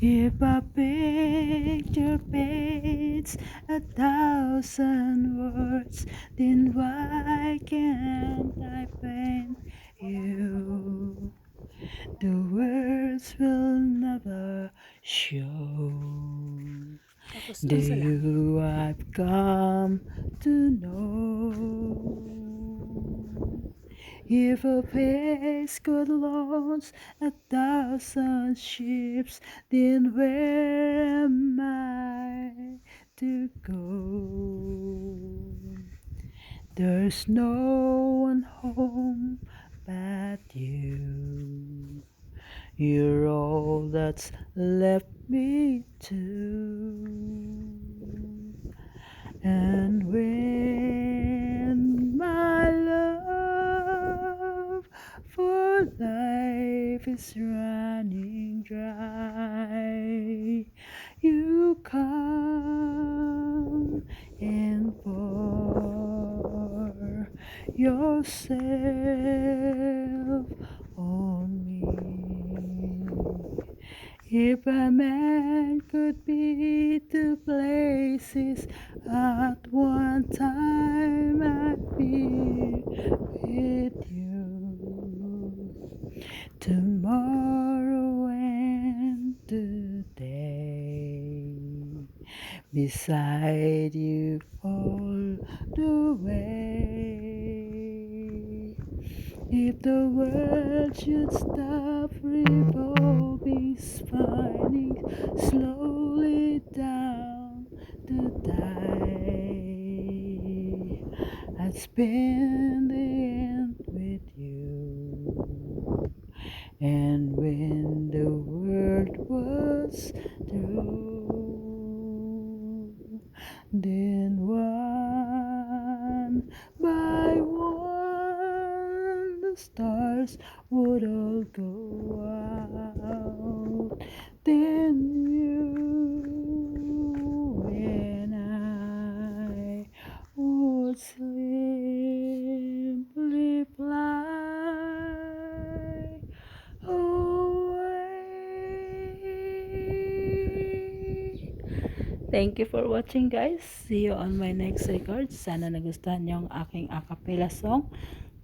If a picture paints a thousand words, then why can't I paint you? The words will never show the you I've come to know. If a face could launch a thousand ships, then where am I to go? There's no one home but you. You're all that's left me to. And when is running dry, you come and pour yourself on me. If a man could be two places at one time, I'd be with you. Tomorrow and today, beside you all the way. If the world should stop revolving, spinning slowly down to die, I'd spend the end with you. And when the world was through, then one by one the stars would all go out. Then you Thank you for watching guys. See you on my next record. Sana nagustuhan niyo ang aking acapella song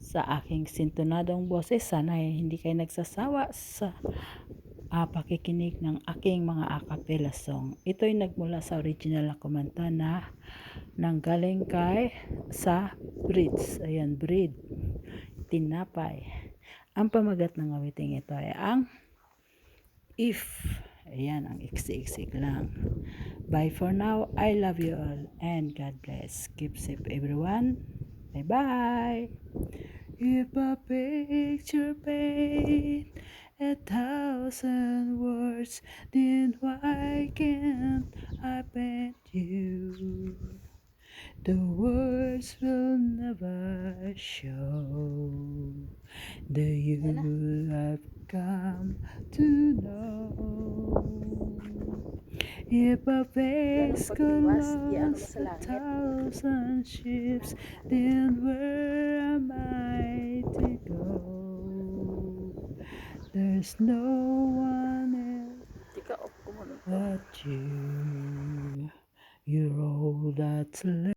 sa aking sintonadong boses. Sana ay hindi kayo nagsasawa sa ah, pakikinig ng aking mga acapella song. Ito'y nagmula sa original na kumanta na nanggaling kay sa bridge. Ayan, breed. Tinapay. Ang pamagat ng awiting ito ay ang if. Ayan, ang iksi-iksik lang. Bye for now. I love you all and God bless. Keep safe everyone. Bye-bye. If a picture paint a thousand words, then why can't I paint you? The words will never show the you I've come to know. If a face could ano a thousand ships, then where am I to go? There's no one else Di ka off ko mo. but you. You're all that's left.